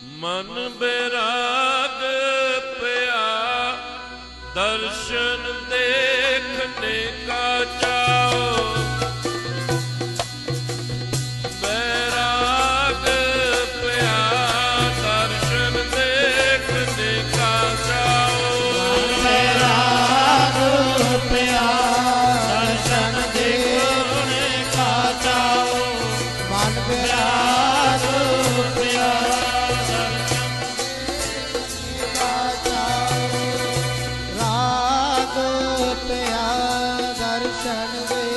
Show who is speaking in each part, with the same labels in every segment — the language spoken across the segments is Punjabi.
Speaker 1: ਮਨ ਬੇਰਾਗ ਪਿਆ ਦਰਸ਼ਨ ਦੇਖਨੇ ਕਾ run away.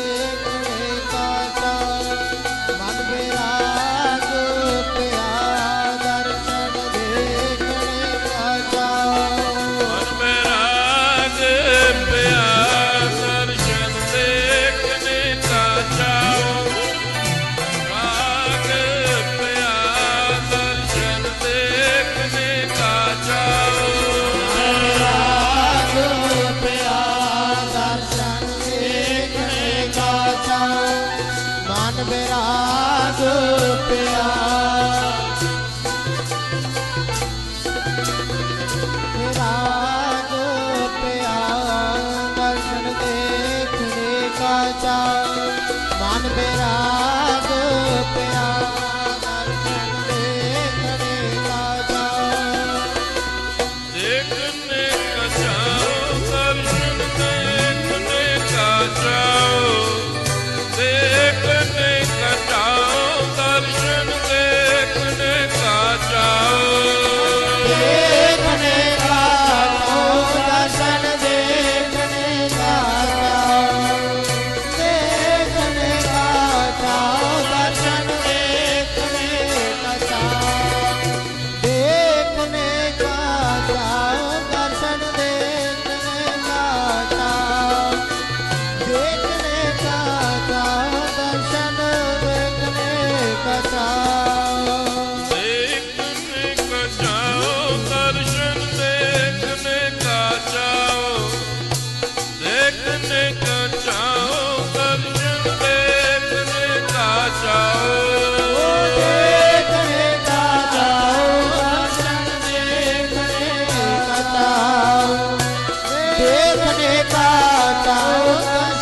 Speaker 1: बने का